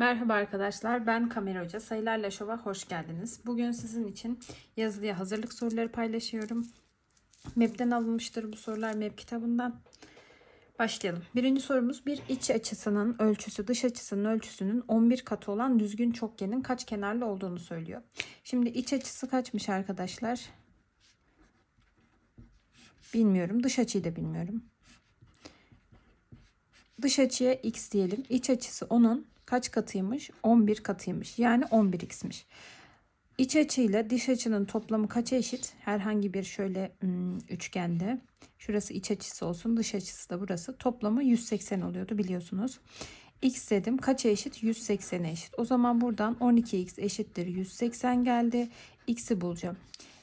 Merhaba arkadaşlar, ben Kamer Hoca. Sayılarla Şov'a hoş geldiniz. Bugün sizin için yazılıya hazırlık soruları paylaşıyorum. MEP'ten alınmıştır bu sorular MEP kitabından. Başlayalım. Birinci sorumuz bir iç açısının ölçüsü dış açısının ölçüsünün 11 katı olan düzgün çokgenin kaç kenarlı olduğunu söylüyor. Şimdi iç açısı kaçmış arkadaşlar? Bilmiyorum. Dış açıyı da bilmiyorum. Dış açıya x diyelim. İç açısı onun kaç katıymış? 11 katıymış. Yani 11x'miş. İç açıyla dış açının toplamı kaça eşit? Herhangi bir şöyle hmm, üçgende. Şurası iç açısı olsun. Dış açısı da burası. Toplamı 180 oluyordu biliyorsunuz. X dedim. Kaça eşit? 180'e eşit. O zaman buradan 12x eşittir 180 geldi. X'i bulacağım.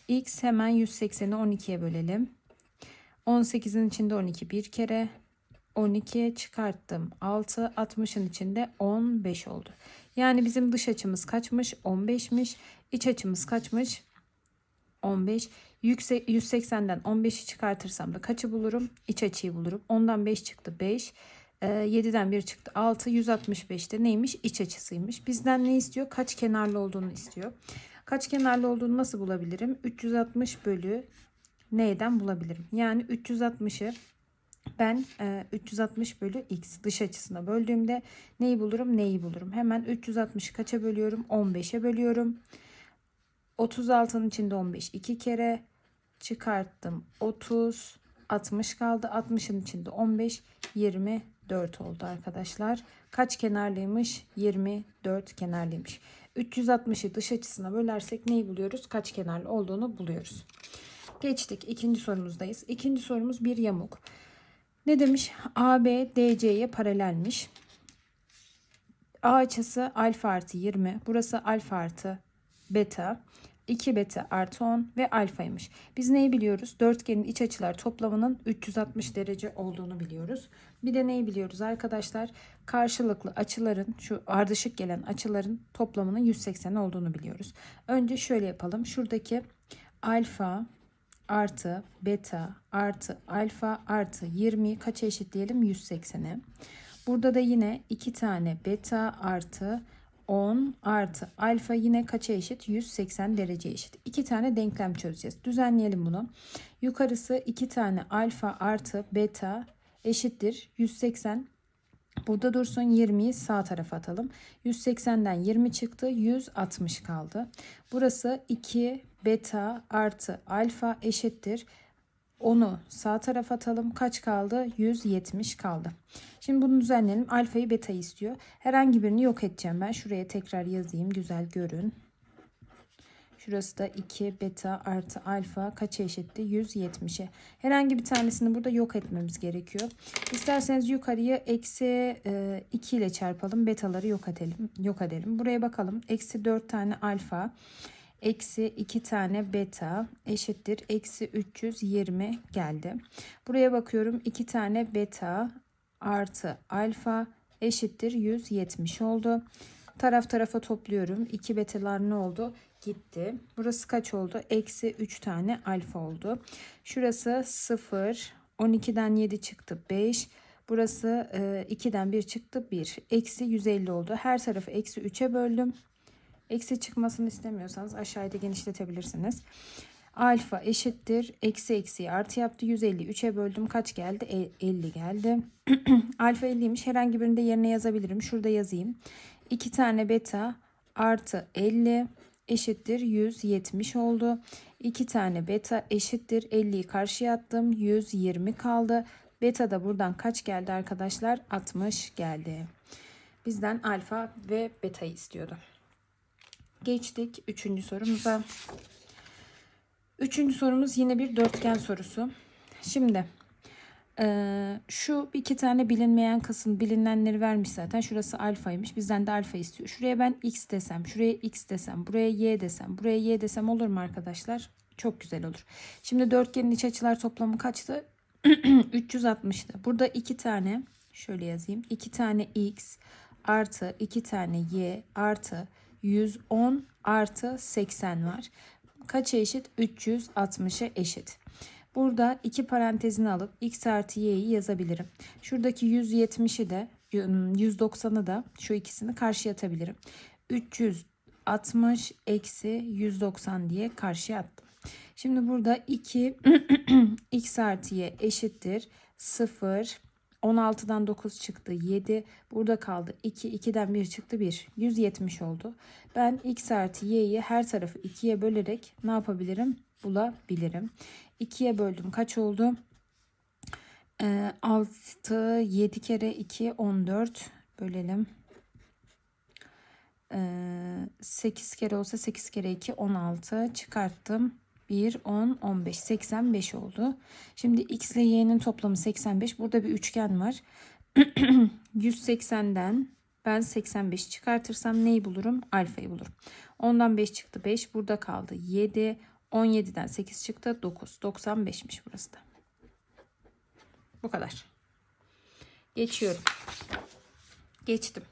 X hemen 180'i 12'ye bölelim. 18'in içinde 12 bir kere. 12'ye çıkarttım. 6 60'ın içinde 15 oldu. Yani bizim dış açımız kaçmış? 15'miş. İç açımız kaçmış? 15. Yüksek, 180'den 15'i çıkartırsam da kaçı bulurum? İç açıyı bulurum. Ondan 5 çıktı 5. Ee, 7'den 1 çıktı 6. 165'te neymiş? İç açısıymış. Bizden ne istiyor? Kaç kenarlı olduğunu istiyor. Kaç kenarlı olduğunu nasıl bulabilirim? 360 bölü neyden bulabilirim? Yani 360'ı ben e, 360 bölü x dış açısına böldüğümde neyi bulurum neyi bulurum. Hemen 360'ı kaça bölüyorum? 15'e bölüyorum. 36'nın içinde 15 iki kere çıkarttım. 30 60 kaldı. 60'ın içinde 15 24 oldu arkadaşlar. Kaç kenarlıymış? 24 kenarlıymış. 360'ı dış açısına bölersek neyi buluyoruz? Kaç kenarlı olduğunu buluyoruz. Geçtik. ikinci sorumuzdayız. İkinci sorumuz bir yamuk. Ne demiş? AB DC'ye paralelmiş. A açısı alfa artı 20. Burası alfa artı beta. 2 beta artı 10 ve alfaymış. Biz neyi biliyoruz? Dörtgenin iç açılar toplamının 360 derece olduğunu biliyoruz. Bir de neyi biliyoruz arkadaşlar? Karşılıklı açıların şu ardışık gelen açıların toplamının 180 olduğunu biliyoruz. Önce şöyle yapalım. Şuradaki alfa artı beta artı alfa artı 20 kaça eşitleyelim? 180'e. Burada da yine 2 tane beta artı 10 artı alfa yine kaça eşit? 180 derece eşit. 2 tane denklem çözeceğiz. Düzenleyelim bunu. Yukarısı 2 tane alfa artı beta eşittir 180 Burada dursun 20'yi sağ tarafa atalım. 180'den 20 çıktı. 160 kaldı. Burası 2 beta artı alfa eşittir. Onu sağ tarafa atalım. Kaç kaldı? 170 kaldı. Şimdi bunu düzenleyelim. Alfayı betayı istiyor. Herhangi birini yok edeceğim ben. Şuraya tekrar yazayım. Güzel görün. Şurası da 2 beta artı alfa kaça eşitti? 170'e. Herhangi bir tanesini burada yok etmemiz gerekiyor. İsterseniz yukarıya eksi 2 ile çarpalım. Betaları yok edelim. Yok edelim. Buraya bakalım. Eksi 4 tane alfa. Eksi 2 tane beta eşittir. Eksi 320 geldi. Buraya bakıyorum. 2 tane beta artı alfa eşittir. 170 oldu. Taraf tarafa topluyorum. 2 betalar ne oldu? Gitti. Burası kaç oldu? Eksi 3 tane alfa oldu. Şurası 0. 12'den 7 çıktı 5. Burası e, 2'den 1 çıktı 1. Eksi 150 oldu. Her tarafı eksi 3'e böldüm. Eksi çıkmasını istemiyorsanız aşağıda genişletebilirsiniz. Alfa eşittir. Eksi eksi artı yaptı. 150 3'e böldüm. Kaç geldi? 50 geldi. Alfa 50'ymiş. Herhangi birinde yerine yazabilirim. Şurada yazayım. 2 tane beta artı 50 eşittir 170 oldu. 2 tane beta eşittir 50'yi karşıya attım. 120 kaldı. Beta da buradan kaç geldi arkadaşlar? 60 geldi. Bizden alfa ve beta'yı istiyordu. Geçtik 3. sorumuza. Üçüncü sorumuz yine bir dörtgen sorusu. Şimdi ee, şu iki tane bilinmeyen kısım bilinenleri vermiş zaten. Şurası alfaymış. Bizden de alfa istiyor. Şuraya ben x desem, şuraya x desem, buraya y desem, buraya y desem olur mu arkadaşlar? Çok güzel olur. Şimdi dörtgenin iç açılar toplamı kaçtı? 360'tı. Burada iki tane şöyle yazayım. iki tane x artı iki tane y artı 110 artı 80 var. Kaça eşit? 360'a eşit. Burada iki parantezini alıp x artı y'yi yazabilirim. Şuradaki 170'i de 190'ı da şu ikisini karşıya atabilirim. 360 eksi 190 diye karşıya attım. Şimdi burada 2 x artı y eşittir 0 16'dan 9 çıktı 7 burada kaldı 2 2'den 1 çıktı 1 170 oldu. Ben x artı y'yi her tarafı 2'ye bölerek ne yapabilirim bulabilirim. 2'ye böldüm kaç oldu? Ee, 6 7 kere 2 14 bölelim. Ee, 8 kere olsa 8 kere 2 16 çıkarttım. 1, 10, 15, 85 oldu. Şimdi x ile y'nin toplamı 85. Burada bir üçgen var. 180'den ben 85 çıkartırsam neyi bulurum? Alfayı bulurum. Ondan 5 çıktı 5. Burada kaldı 7. 17'den 8 çıktı 9. 95'miş burası da. Bu kadar. Geçiyorum. Geçtim.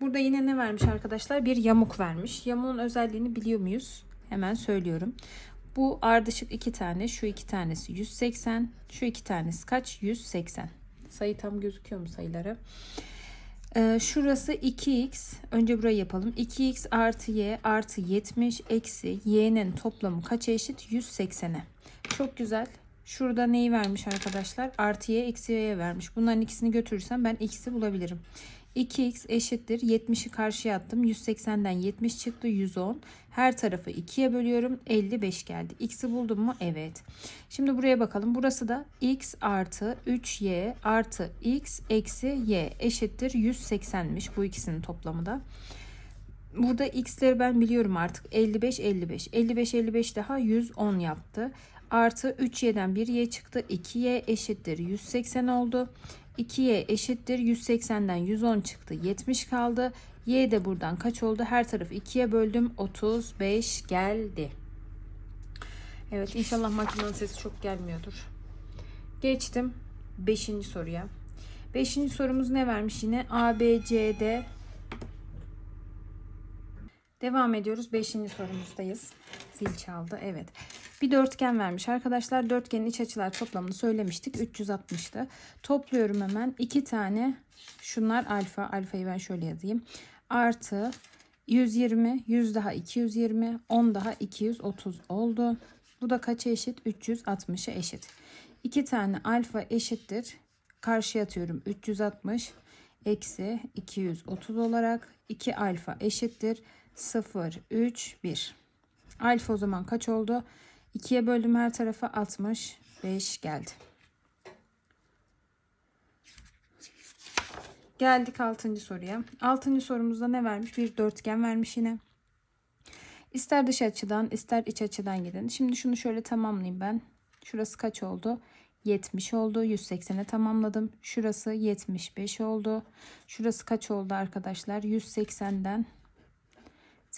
Burada yine ne vermiş arkadaşlar? Bir yamuk vermiş. Yamuğun özelliğini biliyor muyuz? Hemen söylüyorum. Bu ardışık iki tane. Şu iki tanesi 180. Şu iki tanesi kaç? 180. Sayı tam gözüküyor mu sayıları? Ee, şurası 2x. Önce burayı yapalım. 2x artı y artı 70 eksi y'nin toplamı kaça eşit? 180'e. Çok güzel. Şurada neyi vermiş arkadaşlar? Artı y eksi y'ye vermiş. Bunların ikisini götürürsem ben x'i bulabilirim. 2x eşittir. 70'i karşıya attım. 180'den 70 çıktı. 110. Her tarafı 2'ye bölüyorum. 55 geldi. X'i buldum mu? Evet. Şimdi buraya bakalım. Burası da x artı 3y artı x eksi y eşittir. 180'miş. Bu ikisinin toplamı da. Burada x'leri ben biliyorum artık. 55 55. 55 55 daha 110 yaptı. Artı 3y'den 1y çıktı. 2y eşittir. 180 oldu. 2y eşittir 180'den 110 çıktı 70 kaldı. Y de buradan kaç oldu? Her tarafı 2'ye böldüm 35 geldi. Evet inşallah makinenin sesi çok gelmiyordur. Geçtim 5. soruya. 5. sorumuz ne vermiş yine? A, B, C, D. Devam ediyoruz. 5. sorumuzdayız. Zil çaldı. Evet. Bir dörtgen vermiş. Arkadaşlar dörtgenin iç açılar toplamını söylemiştik. 360'tı. Topluyorum hemen. 2 tane şunlar alfa. Alfayı ben şöyle yazayım. Artı 120, 100 daha 220, 10 daha 230 oldu. Bu da kaça eşit? 360'a eşit. 2 tane alfa eşittir. Karşıya atıyorum 360 eksi 230 olarak 2 alfa eşittir 0, 3, 1. Alfa o zaman kaç oldu? 2'ye böldüm her tarafa 65 geldi. Geldik 6. soruya. 6. sorumuzda ne vermiş? Bir dörtgen vermiş yine. İster dış açıdan ister iç açıdan gidin. Şimdi şunu şöyle tamamlayayım ben. Şurası kaç oldu? 70 oldu. 180'e tamamladım. Şurası 75 oldu. Şurası kaç oldu arkadaşlar? 180'den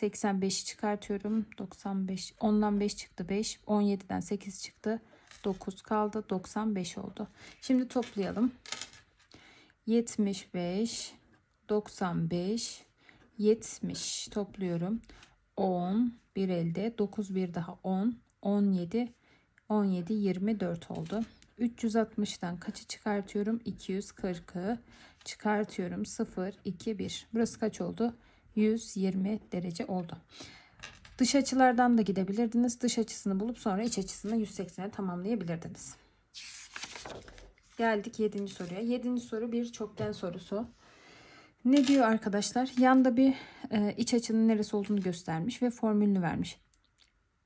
85'i çıkartıyorum. 95. 10'dan 5 çıktı 5. 17'den 8 çıktı. 9 kaldı. 95 oldu. Şimdi toplayalım. 75 95 70 topluyorum. 10 bir elde 9 bir daha 10 17 17 24 oldu. 360'dan kaçı çıkartıyorum? 240'ı çıkartıyorum. 0 2 1. Burası kaç oldu? 120 derece oldu. Dış açılardan da gidebilirdiniz. Dış açısını bulup sonra iç açısını 180'e tamamlayabilirdiniz. Geldik 7. soruya. 7. soru bir çokgen sorusu. Ne diyor arkadaşlar? Yanda bir e, iç açının neresi olduğunu göstermiş ve formülünü vermiş.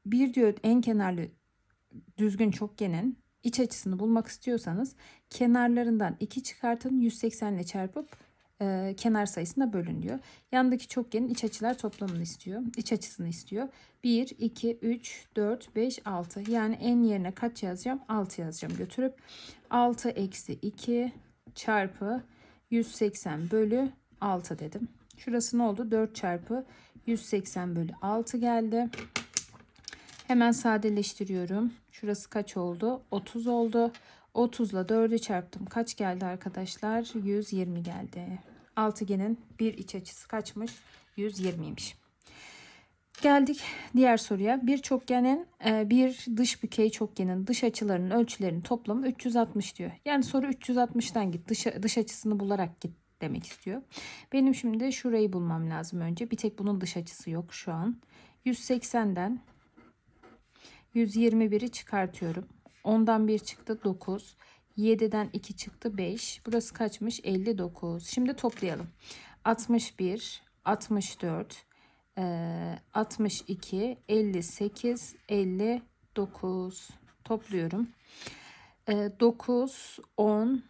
Bir diyor en kenarlı düzgün çokgenin iç açısını bulmak istiyorsanız kenarlarından 2 çıkartın 180 ile çarpıp e, kenar sayısına bölün diyor. Yandaki çokgenin iç açılar toplamını istiyor. İç açısını istiyor. 1, 2, 3, 4, 5, 6. Yani en yerine kaç yazacağım? 6 yazacağım götürüp. 6 eksi 2 çarpı 180 bölü 6 dedim. Şurası ne oldu? 4 çarpı 180 bölü 6 geldi. Hemen sadeleştiriyorum. Şurası kaç oldu? 30 oldu. 30 ile 4'ü çarptım. Kaç geldi arkadaşlar? 120 geldi. Altıgenin bir iç açısı kaçmış? 120'ymiş. Geldik diğer soruya. Bir çokgenin e, bir dış bükey çokgenin dış açılarının ölçülerinin toplamı 360 diyor. Yani soru 360'dan git. Dış, dış açısını bularak git demek istiyor. Benim şimdi şurayı bulmam lazım önce. Bir tek bunun dış açısı yok şu an. 180'den 121'i çıkartıyorum. 10'dan 1 çıktı 9. 7'den 2 çıktı 5. Burası kaçmış? 59. Şimdi toplayalım. 61, 64, eee, 62, 58, 59. Topluyorum. Eee, 9, 10,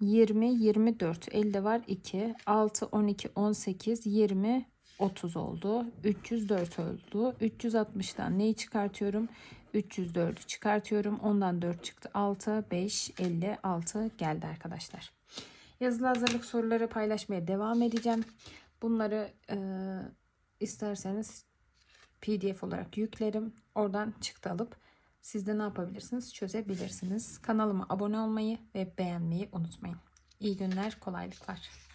20, 24. Elde var 2. 6, 12, 18, 20, 30 oldu. 304 oldu. 360'dan neyi çıkartıyorum? 304'ü çıkartıyorum. Ondan 4 çıktı. 6, 5, 56 geldi arkadaşlar. Yazılı hazırlık soruları paylaşmaya devam edeceğim. Bunları e, isterseniz PDF olarak yüklerim. Oradan çıktı alıp siz de ne yapabilirsiniz? Çözebilirsiniz. Kanalıma abone olmayı ve beğenmeyi unutmayın. İyi günler, kolaylıklar.